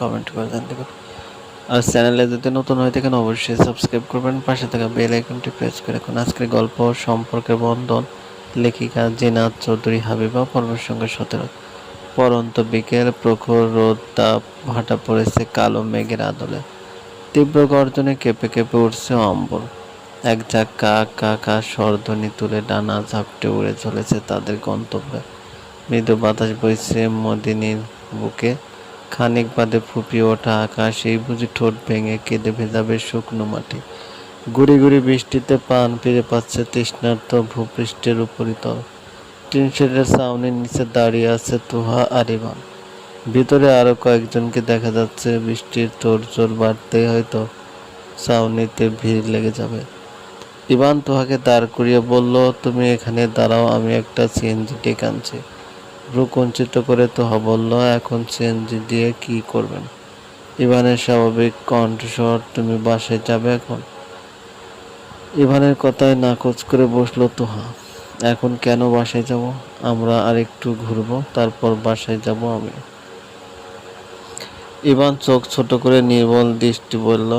Comment করে জানতে পারেন আর চ্যানেলে যদি নতুন হয়ে থাকেন, অবশ্যই সাবস্ক্রাইব করবেন। পাশে থাকা বেল আইকনটি প্রেস করে রাখুন। আজকের গল্প সম্পর্কের বন্ধন, লেখিকা জিনাত চৌধুরী হাবিবা পর্বের সঙ্গে সতেরো। পরন্ত বিকেল, প্রখর রোদ, তাপ, ভাটা পড়েছে কালো মেঘের আদলে। তীব্র গর্জনে কেঁপে কেঁপে উঠছে অম্বর এক ঝাঁক কা কা কা স্বরধ্বনি তুলে ডানা ঝাপটে উড়ে চলেছে তাদের গন্তব্যে। মৃদু বাতাস বইছে মদিনীর বুকে। খানিক বাদে ফুপিয়ে ওঠা আকাশ এই বুঝি ঠোঁট ভেঙে কেঁদে ভেজাবে শুকনো মাটি। গুড়ি গুড়ি বৃষ্টিতে পান ফিরে পাচ্ছে তৃষ্ণার্ত ভূপৃষ্ঠের উপরিতল। টিন শেডের ছাউনির নিচে দাঁড়িয়ে আছে তুহা আর ইভান। ভিতরে আরও কয়েকজনকে দেখা যাচ্ছে, বৃষ্টির তোড়জোড় বাড়তেই হয়তো ছাউনিতে ভিড় লেগে যাবে। ইবান তোহাকে দাঁড় করিয়ে বলল, তুমি এখানে দাঁড়াও, আমি একটা সিএনজি ডেকে আনছি। ভ্রু কঞ্চিত করে তোহা বলল এখন সিএনজি দিয়ে কি করবেন? ইভানের স্বাভাবিক কণ্ঠস্বর তুমি বাসায় যাবে এখন। ইভানের কথায় নাকচ করে বসল তোহা, এখন কেন বাসায় যাব? আমরা আরেকটু ঘুরবো, তারপর বাসায় যাব আমি। ইভান চোখ ছোট করে নির্মল দৃষ্টি বলল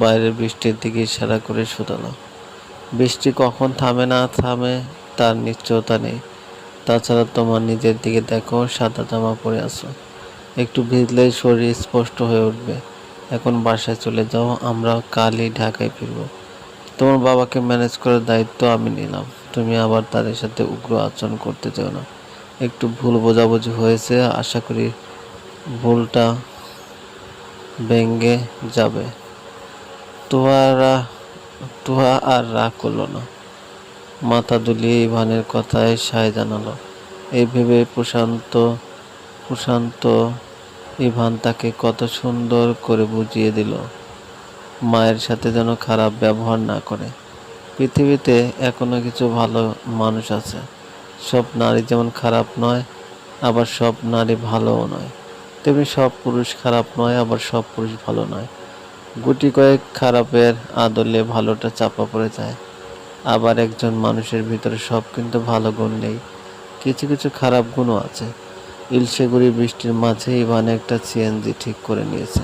বাইরের বৃষ্টির দিকে ইশারা করে শুধালো। বৃষ্টি কখন থামে না থামে তার নিশ্চয়তা নেই। তাছাড়া তোমার নিজের দিকে দেখো, সাদা জামা পরে আছো। একটু ভিজলেই শরীর স্পষ্ট হয়ে উঠবে। এখন বাসায় চলে যাও, আমরা কালই ঢাকায় ফিরবো। তোমার বাবাকে ম্যানেজ করার দায়িত্ব আমি নিলাম। তুমি আবার তাদের সাথে উগ্র আচরণ করতে চাও না। একটু ভুল বোঝাবুঝি হয়েছে, আশা করি ভুলটা ভেঙ্গে যাবে। তোহারা তুহা আর রাগ করল না। মাথা দুলিয়ে ইভানের কথায় সায় জানালো। এই ভেবে প্রশান্ত প্রশান্ত ইভান তাকে কত সুন্দর করে বুঝিয়ে দিল। মায়ের সাথে যেন খারাপ ব্যবহার না করে। পৃথিবীতে এখনও কিছু ভালো মানুষ আছে। সব নারী যেমন খারাপ নয়, আবার সব নারী ভালোও নয়। তেমনি সব পুরুষ খারাপ নয়, আবার সব পুরুষ ভালো নয়। গুটি কয়েক খারাপের আদলে ভালোটা চাপা পড়ে যায়। আবার একজন মানুষের ভিতরে সব কিন্তু ভালো গুণ নেই। কিছু কিছু খারাপ গুণও আছে। ইলশেগুড়ি বৃষ্টির মাঝে ইভান একটা সিএনজি ঠিক করে নিয়েছে।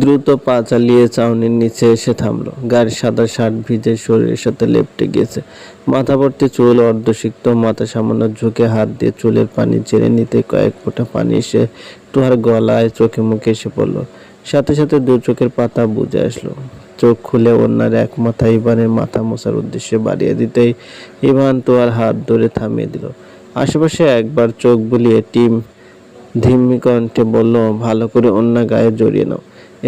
দ্রুত পা চালিয়ে চাউনির নিচে এসে থামলো। গায়ের সাদা শার্ট ভিজে শরীরের সাথে লেপটে গিয়েছে। মাথা ভর্তি চুল অর্ধসিক্ত মাথা সামান্য ঝুঁকে হাত দিয়ে চুলের পানি চেড়ে নিতে কয়েক ফোঁটা পানি এসে তুহার গলায় চোখে মুখে এসে পড়ল। সাথে সাথে দু চোখের পাতা বুঝে আসলো। চোখ খুলে অন্যার এক মাথা ইভানের মাথা মোছার উদ্দেশ্যে বাড়িয়ে দিতেই ইভান তো আর হাত ধরে থামিয়ে দিল। আশেপাশে একবার চোখ বুলিয়ে টিম ধিম্মি কণ্ঠে বলল, ভালো করে অন্য গায়ে জড়িয়ে নাও।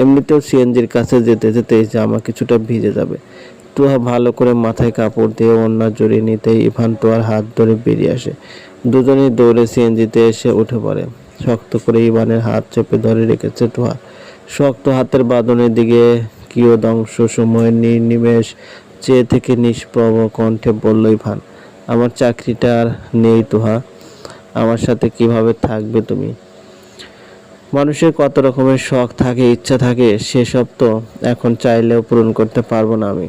এমনিতেও সিএনজির কাছে যেতে যেতে জামা কিছুটা ভিজে যাবে। তুহা ভালো করে মাথায় কাপড় দিয়ে অন্য জড়িয়ে নিতেই ইভান তোয়ার হাত ধরে বেরিয়ে আসে। দুজনেই দৌড়ে সিএনজিতে এসে উঠে পড়ে। শক্ত করে ইভানের হাত চেপে ধরে রেখেছে তুহা। শক্ত হাতের বাঁধনের দিকে কিয় কিয়দংশ সময়ের নির্নিমেষ চেয়ে থেকে নিষ্প্রভ কণ্ঠে বলল, ইভান, আমার চাকরিটা আর নেই তোহা। আমার সাথে কীভাবে থাকবে তুমি? মানুষের কত রকমের শখ থাকে, ইচ্ছা থাকে, সেসব তো এখন চাইলেও পূরণ করতে পারব না আমি।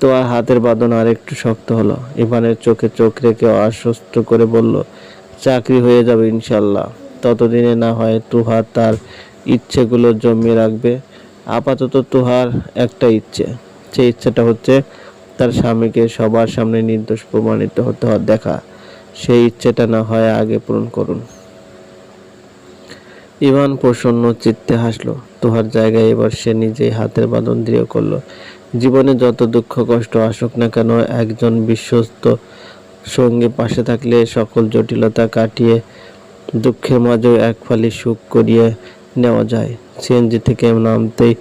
তো আর হাতের বাঁধন আর একটু শক্ত হলো। ইভানের চোখে চোখ রেখে আশ্বস্ত করে বলল, চাকরি হয়ে যাবে ইনশাল্লাহ। ততদিনে না হয় তুহা তার ইচ্ছেগুলো জমিয়ে রাখবে। আপাতত তোহার একটা ইচ্ছে। সেই ইচ্ছেটা হচ্ছে তার স্বামীকে সবার সামনে নির্দোষ প্রমাণিত হতে দেখা। সেই ইচ্ছেটা না হয় আগে পূরণ করুন। ইভান প্রসন্ন চিত্তে হাসলো। তোহার জায়গায় এবার সে নিজেই হাতের বাঁধন দৃঢ় করল। জীবনে যত দুঃখ কষ্ট আসুক না কেন, একজন বিশ্বস্ত সঙ্গী পাশে থাকলে সকল জটিলতা কাটিয়ে দুঃখের মাঝেও এক ফালি সুখ করিয়ে নেওয়া যায়। সিএনজি থেকে নামতেই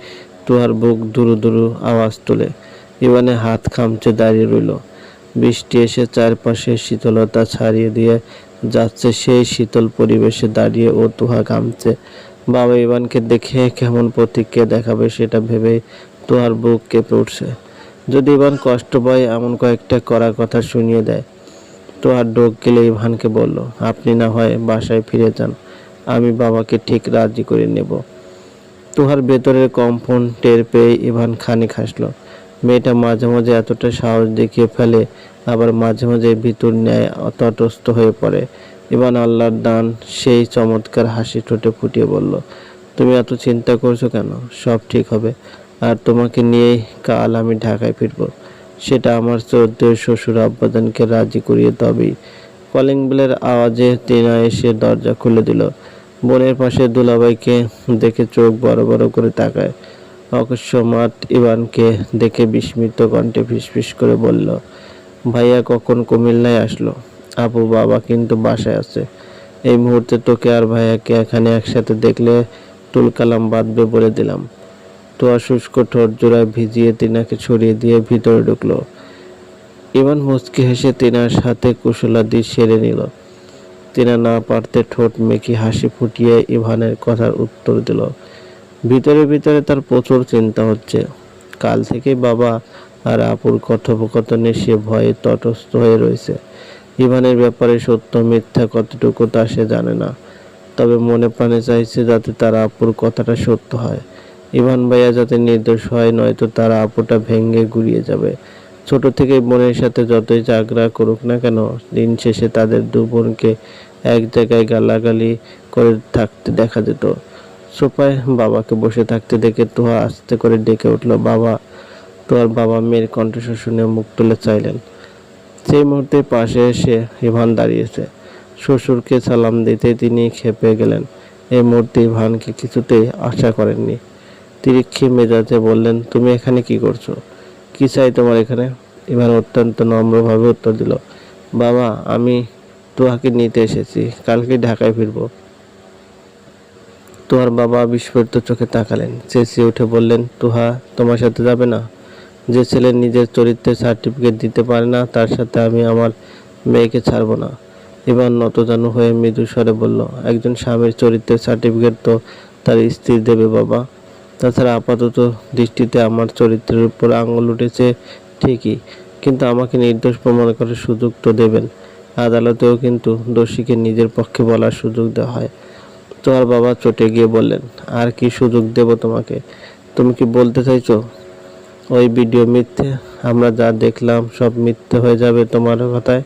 তুহার বুক দুরু দুরু আওয়াজ তোলে। ইভানে হাত খামচে দাঁড়িয়ে রইল। বৃষ্টি এসে চারপাশে শীতলতা ছাড়িয়ে দিয়ে যাচ্ছে সেই শীতল পরিবেশে দাঁড়িয়ে ও তুহা ঘামছে বাবা ইভানকে দেখে কেমন প্রতিক্রিয়া দেখাবে সেটা ভেবেই তুহার বুক কেঁপে উঠছে। যদি ইভান কষ্ট পায়, এমন কয়েকটা করার কথা শুনিয়ে দেয়। তোহার ডোক গেলে ইভানকে বলল, আপনি না হয় বাসায় ফিরে যান। আমি বাবাকে ঠিক রাজি করে নেব। তোহার ভেতরের কম্পন টের পেয়ে ইভান খানিক হাসলো। মেয়েটা মাঝে মাঝে এতটা সাহস দেখিয়ে ফেলে, আবার মাঝে মাঝে ভিতর ন্যায় অতটস্থ হয়ে পড়ে। ইভান আল্লাহর দান, সেই চমৎকার হাসি ঠোঁটে ফুটিয়ে বলল, তুমি এত চিন্তা করছ কেন? সব ঠিক হবে। আর তোমাকে নিয়েই কাল আমি ঢাকায় ফিরবো। সেটা আমার শ্রদ্ধেয় শ্বশুর আব্বাদানকে রাজি করিয়ে তবেই। কলিং বেলের আওয়াজে টিনা এসে দরজা খুলে দিল। বোনের পাশে দুলাভাইকে দেখে চোখ বড় বড় করে তাকায়। অকস্মাৎ ইভানকে দেখে বিস্মিত কণ্ঠে ফিসফিস করে বলল, ভাইয়া, কখন কুমিল্লায় আসলো? আপু, বাবা কিন্তু বাসায় আছে। এই মুহূর্তে তোকে আর ভাইয়াকে এখানে একসাথে দেখলে তুলকালাম বাঁধবে বলে দিলাম। তো শুষ্ক ঠোঁট জোড়ায় ভিজিয়ে তিনাকে ছড়িয়ে দিয়ে ভিতরে ঢুকলো। ইমান মুচকি হেসে তিনার সাথে কুশলাদি সেরে নিল। তিনা না পারতে ঠোঁট মেকি হাসি ফুটিয়ে ইভানের কথার উত্তর দিল। ভিতরে ভিতরে তার প্রচুর চিন্তা হচ্ছে। কাল থেকে বাবা আর আপুর কথোপকথনে সে ভয়ে তটস্থ হয়ে রয়েছে। ইভানের ব্যাপারে সত্য, মিথ্যা কতটুকু তা সে জানে না। তবে মনে প্রাণে চাইছে যাতে তার আপুর কথাটা সত্য হয়। ইভান ভাইয়া যাতে নির্দোষ হয়, নয়তো তার আপুটা ভেঙে গুড়িয়ে যাবে। ছোট থেকে বোনের সাথে যতই ঝগড়া করুক না কেন, দিন শেষে তাদের দু বোনকে এক জায়গায় গালাগালি করে থাকতে দেখা যেত। সোফায় বাবাকে বসে থাকতে দেখে তোহা আস্তে করে ডেকে উঠল, বাবা। তোর বাবা মেয়ের কণ্ঠস্বর শুনে মুখ তুলে চাইলেন। সেই মুহূর্তে পাশে এসে ইভান দাঁড়িয়েছে। শ্বশুরকে সালাম দিতে তিনি খেপে গেলেন। এই মুহূর্তে ইভানকে কিছুতেই আশা করেননি। তিরিক্ষি মেজাজে বললেন, তুমি এখানে কি করছ? কি চাই তোমার এখানে? এবার অত্যন্ত নম্রভাবে উত্তর দিল, বাবা, আমি তোহাকে নিতে এসেছি, কালকে ঢাকায় ফিরবো। তোহার বাবা বিস্ফোরিত চোখে তাকালেন, চেঁচিয়ে উঠে বললেন, তোহা তোমার সাথে যাবে না। যে ছেলে নিজের চরিত্রের সার্টিফিকেট দিতে পারে না, তার সাথে আমি আমার মেয়েকে ছাড়বো না। এবার নতজানু হয়ে মৃদু স্বরে বলল, একজন স্বামীর চরিত্রের সার্টিফিকেট তো তার স্ত্রী দেবে, বাবা। তাছাড়া আপাতত দৃষ্টিতে আমার চরিত্রের উপর আঙুল উঠেছে ঠিকই, কিন্তু আমাকে নির্দোষ প্রমাণ করার সুযোগ তো দেবেন। আদালতেও কিন্তু দোষীকে নিজের পক্ষে বলার সুযোগ দেওয়া হয়। তোমার বাবা চটে গিয়ে বললেন, আর কি সুযোগ দেব তোমাকে? তুমি কি বলতে চাইছো? ওই ভিডিও মিথ্যে, আমরা যা দেখলাম সব মিথ্যে হয়ে যাবে তোমার কথায়।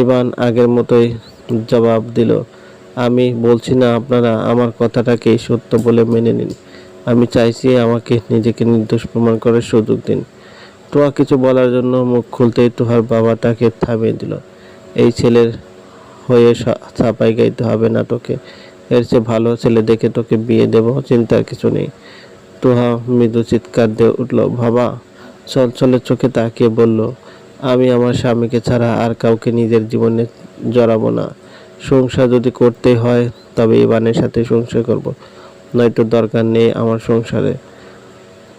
ইবান আগের মতোই জবাব দিল, আমি বলছি না আপনারা আমার কথাটাকেই সত্য বলে মেনে নিন। আমি চাইছি আমাকে নিজেকে নির্দোষ প্রমাণ করার সুযোগ দিন। তোয়া কিছু বলার জন্য মুখ খুলতেই তোহার বাবা তাকে থামিয়ে দিল। এই ছেলের হয়ে ছাপাই গাইতে হবে না তোকে। এর চেয়ে ভালো ছেলে দেখে তোকে বিয়ে দেব, চিন্তার কিছু নেই। তোহা মৃদু চিৎকার দিয়ে উঠল, বাবা! চলচলে চোখে তাকিয়ে বলল, আমি আমার স্বামীকে ছাড়া আর কাউকে নিজের জীবনে জড়াবো না। সংসার যদি করতেই হয়, তবে ইবানের সাথে সংসার করব। নয়তো দরকার নেই আমার সংসারে।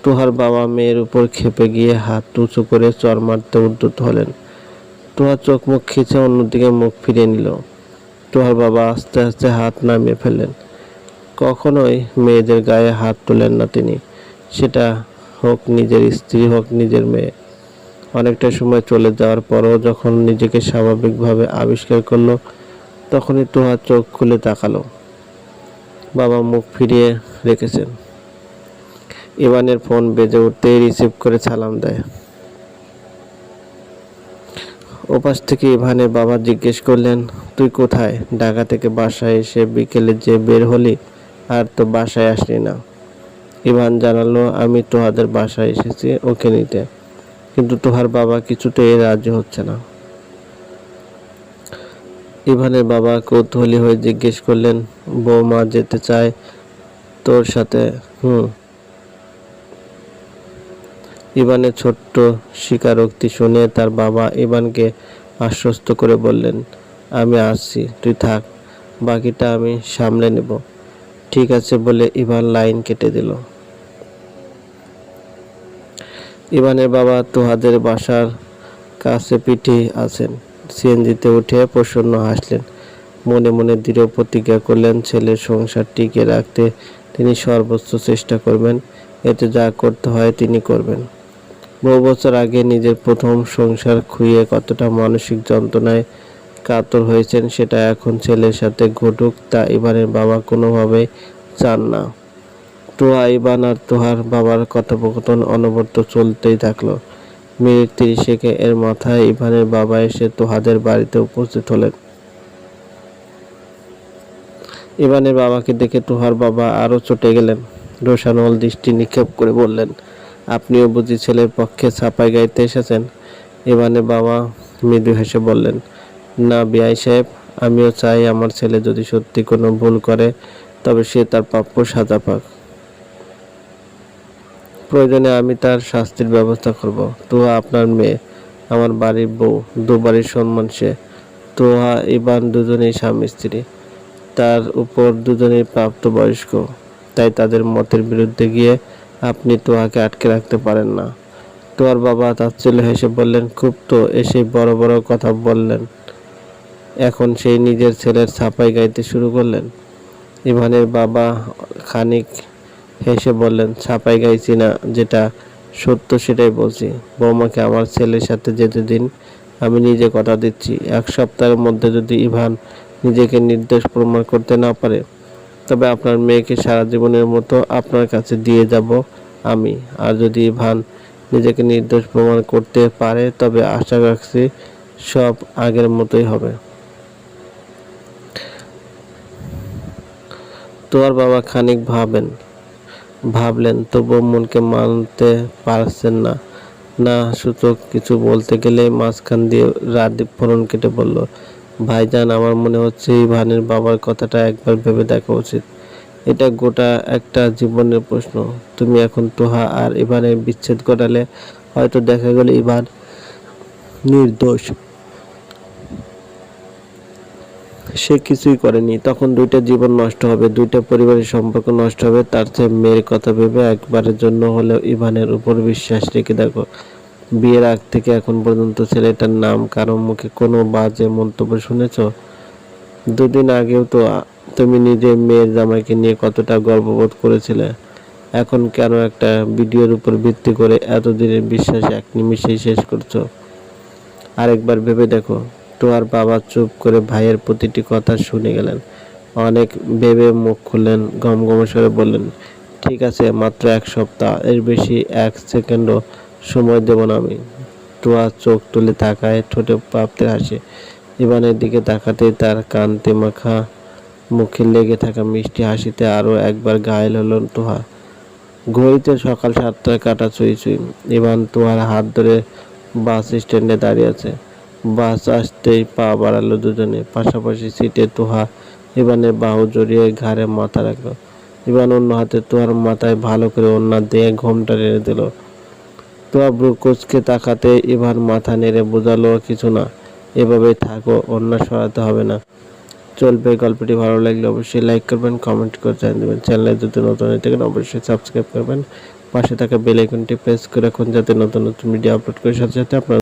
তোহার বাবা মেয়ের উপর খেপে গিয়ে হাত উঁচু করে চর মারতে উদ্যত হলেন। তোহার চোখ মুখ খিচে অন্যদিকে মুখ ফিরিয়ে নিল। তোহার বাবা আস্তে আস্তে হাত নামিয়ে ফেললেন। কখনোই মেয়েদের গায়ে হাত তোলেন না তিনি। সেটা হোক নিজের স্ত্রী হোক নিজের মেয়ে। অনেকটা সময় চলে যাওয়ার পরও যখন নিজেকে স্বাভাবিকভাবে আবিষ্কার করল, তখনই তোহার চোখ খুলে তাকালো। বাবা মুখ ফিরিয়ে রেখেছেন। ইভানের ফোন বেজে উঠতেই রিসিভ করে সালাম দেয়। ওপাশ থেকে ইভানের বাবা জিজ্ঞেস করলেন, তুই কোথায়? ঢাকা থেকে বাসায় এসে বিকেলে যে বের হলি, আর তো বাসায় আসলি না। ইভান জানালো, আমি তোহাদের বাসায় এসেছি ওকে নিতে, কিন্তু তোহার বাবা কিছুতেই রাজি হচ্ছে না। ইভানের বাবা কৌতূহলী হয়ে জিজ্ঞেস করলেন, বৌমা যেতে চায় তোর সাথে? হুম। ইভানের ছোট্ট স্বীকারোক্তি শুনে তার বাবা ইভানকে আশ্বস্ত করে বললেন, আমি আসছি, তুই থাক, বাকিটা আমি সামলে নেব। ঠিক আছে, বলে ইভান লাইন কেটে দিল। ইভানের বাবা তোহাদের বাসার কাছে পিঠে আছেন। সিএনজিতে উঠে প্রসন্ন হাসলেন। মনে মনে দৃঢ় প্রতিজ্ঞা করলেন, ছেলের সংসার টিকে রাখতে তিনি সর্বোচ্চ চেষ্টা করবেন, এতে যা করতে হয় তিনি করবেন। বহু বছর আগে নিজের প্রথম সংসার খুইয়ে কতটা মানসিক যন্ত্রণায় কাতর হয়েছেন, সেটা এখন ছেলের সাথে ঘটুক, তা ইভানের বাবা কোনোভাবেই চান না। তোয়া ইবান আর তোহার বাবার কথোপকথন অনবরত চলতেই থাকল। মিনিট তিরিশেকে এর মাথায় ইভানের বাবা এসে তোহাদের বাড়িতে উপস্থিত হলেন। ইভানের বাবাকে দেখে তোহার বাবা আরও চটে গেলেন। রোশানল দৃষ্টি নিক্ষেপ করে বললেন, আপনিও বুঝি ছেলের পক্ষে ছাপাই গাইতে এসেছেন? ইভানের বাবা মৃদু হেসে বললেন, না বিআই সাহেব, আমিও চাই আমার ছেলে যদি সত্যি কোনো ভুল করে, তবে সে তার প্রাপ্য সাজা পাক। প্রয়োজনে আমি তার শাস্তির ব্যবস্থা করব। তোহা আপনার মেয়ে, আমার বাড়ির বউ দুবাড়ির সম্মান সে। তোহা ইবান দুজনেই স্বামী স্ত্রী। তার উপর দুজনেই প্রাপ্তবয়স্ক। তাই তাদের মতের বিরুদ্ধে গিয়ে আপনি তোহাকে আটকে রাখতে পারেন না। তোহার বাবা তাচ্ছল্য হেসে বললেন, খুব তো এসে বড় বড় কথা বললেন। এখন সেই নিজের ছেলের ছাপাই গাইতে শুরু করলেন। ইভানের বাবা খানিক হেসে বললেন, ছাপাই গাইছি না, যেটা সত্য সেটাই বলছি। বৌমাকে আমার ছেলের সাথে যেতে দিন, আমি নিজে কথা দিচ্ছি। এক সপ্তাহের মধ্যে যদি ইভান নিজেকে নির্দোষ প্রমাণ করতে না পারে, তবে আপনার মেয়েকে সারা জীবনের মতো আপনার কাছে দিয়ে যাব আমি। আর যদি ইভান নিজেকে নির্দোষ প্রমাণ করতে পারে, তবে আশা রাখছি সব আগের মতোই হবে। তোর বাবা খানিক ভাবেন। ভাবলেন তবুও মনকে মানতে পারছেন না। না, সূচক কিছু বলতে গেলে মাঝখান দিয়ে রাদীপ ফোরন কেটে বলল, ভাইজান, আমার মনে হচ্ছে এই ভানের বাবার কথাটা একবার ভেবে দেখা উচিত। এটা গোটা একটা জীবনের প্রশ্ন। তুমি এখন তোহা আর ইভানের বিচ্ছেদ ঘটালে হয়তো দেখা গেল ইভান নির্দোষ। সে কিছুই করেনি। তখন দুইটা জীবন নষ্ট হবে, দুইটা পরিবারের সম্পর্ক নষ্ট হবে। তার চেয়ে মেয়ের কথা ভেবে একবারের জন্য হলেও ইভানের উপর বিশ্বাস রেখে দেখো, বিয়ের আগ থেকে এখন পর্যন্ত ছেলেটার নাম কারও মুখে কোনো বাজে মন্তব্য শুনেছ? দুদিন আগেও তো তুমি নিজে মেয়ের জামাইকে নিয়ে কতটা গর্ববোধ করেছিলে। এখন কেন একটা ভিডিওর উপর ভিত্তি করে এতদিনের বিশ্বাস এক নিমিষেই শেষ করছ? আরেকবার ভেবে দেখো। তোয়ার বাবা চুপ করে ভাইয়ের প্রতিটি কথা শুনে গেলেন। অনেক ভেবে মুখ খুললেন গম গমস্বরে বললেন, ঠিক আছে, মাত্র এক সপ্তাহ, এর বেশি এক সেকেন্ডও সময় দেব না আমি। তোয়া চোখ তুলে তাকায় ঠোঁটে পাপতে হাসি। ইবানের দিকে তাকাতেই তার কান্তি মাখা মুখে লেগে থাকা মিষ্টি হাসিতে আরও একবার ঘায়েল হলো তোহা ঘড়িতে সকাল সাতটায় কাটা চুই চুই, ইভান তোহার হাত ধরে বাস স্ট্যান্ডে দাঁড়িয়ে আছে। বাস আসতেই পা বাড়ালো দুজনে। পাশাপাশি সিটে তোহা, ইভানের বাহু জড়িয়ে ঘাড়ে মাথা রাখল। ইভান অন্য হাতে তোহার মাথায় ভালো করে অন্য দিয়ে ঘোমটা নেড়ে দিল। তোয়া ব্রু কোচকে তাকাতে ইভান মাথা নেড়ে বোঝালো, কিছু না, এভাবেই থাকো অন্য সরাতে হবে না। চলবে, গল্পটি ভালো লাগলে অবশ্যই লাইক করবেন, কমেন্ট করে জানিয়ে দেবেন। চ্যানেলে যদি নতুন হয়ে থাকেন, অবশ্যই সাবস্ক্রাইব করবেন। পাশে থাকা বেল আইকনটি প্রেস করে রাখুন, যাতে নতুন নতুন ভিডিও আপলোড করে সাথে সাথে আপনার